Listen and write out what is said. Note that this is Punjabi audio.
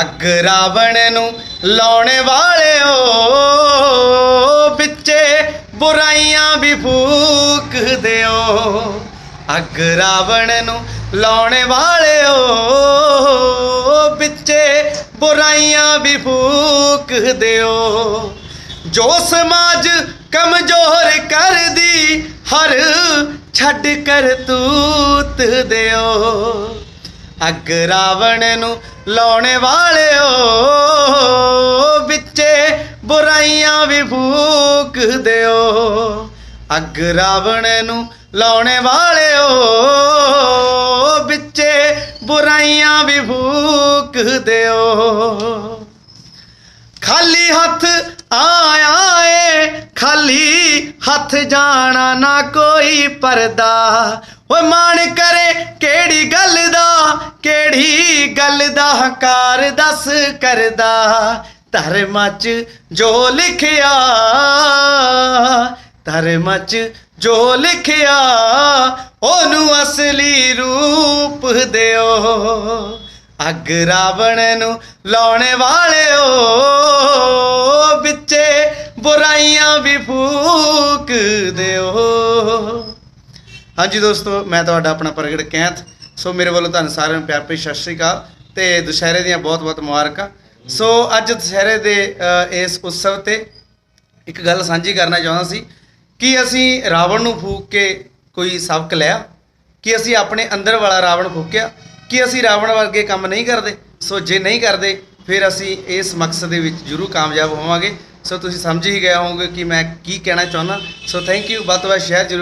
ਅੱਗ ਰਾਵਣ ਨੂੰ ਲਾਉਣ ਵਾਲਿਓ, ਵਿੱਚੇ ਬੁਰਾਈਆਂ ਵੀ ਫੂਕ ਦਿਓ। ਅੱਗ ਰਾਵਣ ਨੂੰ ਲਾਉਣ ਵਾਲਿਓ, ਵਿੱਚੇ ਬੁਰਾਈਆਂ ਵੀ ਫੂਕ ਦਿਓ। ਜੋ ਸਮਾਜ ਕਮਜ਼ੋਰ ਕਰਦੀ, ਹਰ ਛੱਡ ਕਰ ਤੂਤ ਦਿਓ। ਅੱਗ ਰਾਵਣ ਨੂੰ ਲਾਉਣ ਵਾਲਿਓ, ਵਿੱਚੇ ਬੁਰਾਈਆਂ ਵੀ ਫੂਕ ਦਿਓ। ਅੱਗ ਰਾਵਣ ਨੂੰ ਲਾਉਣ ਵਾਲਿਓ, ਵਿੱਚੇ ਬੁਰਾਈਆਂ ਵੀ ਫੂਕ ਦਿਓ। ਖਾਲੀ ਹੱਥ ਆਇਆ ਏ, ਖਾਲੀ ਹੱਥ ਜਾਣਾ ਨਾ ਕੋਈ ਪਰਦਾ। ਓਏ ਮਾਣ ਕਰੇ ਕਿਹੜੀ ਗੱਲ ਦਾ ਹੰਕਾਰ ਦੱਸ ਕਰਦਾ, ਧਰਮਾਂ 'ਚ ਜੋ ਲਿਖਿਆ, ਧਰਮਾਂ 'ਚ ਜੋ ਲਿਖਿਆ, ਉਹਨੂੰ ਅਸਲੀ ਰੂਪ ਦਿਓ। ਅੱਗ ਰਾਵਣ ਨੂੰ ਲਾਉਣ ਵਾਲਿਓ, ਵਿੱਚੇ ਬੁਰਾਈਆਂ ਵੀ ਫੂਕ ਦਿਓ। ਹਾਂਜੀ ਦੋਸਤੋ, ਮੈਂ ਤੁਹਾਡਾ ਆਪਣਾ ਪ੍ਰਗਟ ਕੈਂਥ ਸੋ ਮੇਰੇ ਵੱਲੋਂ ਤੁਹਾਨੂੰ ਸਾਰਿਆਂ ਨੂੰ ਪਿਆਰ ਭਰੀ ਸਤਿ ਸ਼੍ਰੀ ਅਕਾਲ ਤੇ ਦੁਸ਼ਹਿਰੇ ਦੀਆਂ ਬਹੁਤ-ਬਹੁਤ ਮੁਬਾਰਕਾਂ। ਸੋ ਅੱਜ ਦੁਸ਼ਹਿਰੇ ਦੇ ਇਸ ਉਤਸਵ ਤੇ ਇੱਕ ਗੱਲ ਸਾਂਝੀ ਕਰਨਾ ਚਾਹੁੰਦਾ ਸੀ ਕਿ ਅਸੀਂ ਰਾਵਣ ਨੂੰ ਫੂਕ ਕੇ ਕੋਈ ਸਬਕ ਲਿਆ, ਕਿ ਅਸੀਂ ਆਪਣੇ ਅੰਦਰ ਵਾਲਾ ਰਾਵਣ ਫੂਕਿਆ, ਕਿ ਅਸੀਂ ਰਾਵਣ ਵਰਗੇ ਕੰਮ ਨਹੀਂ ਕਰਦੇ। ਸੋ ਜੇ ਨਹੀਂ ਕਰਦੇ, ਫਿਰ ਅਸੀਂ ਇਸ ਮਕਸਦ ਦੇ ਵਿੱਚ ਜ਼ਰੂਰ ਕਾਮਯਾਬ ਹੋਵਾਂਗੇ। ਸੋ ਤੁਸੀਂ ਸਮਝ ਹੀ ਗਏ ਹੋਵੋਗੇ ਕਿ ਮੈਂ ਕੀ ਕਹਿਣਾ ਚਾਹੁੰਦਾ। ਸੋ ਥੈਂਕ ਯੂ ਵੱਧ ਤੋਂ ਵੱਧ ਸ਼ੇਅਰ ਜ਼ਰੂਰ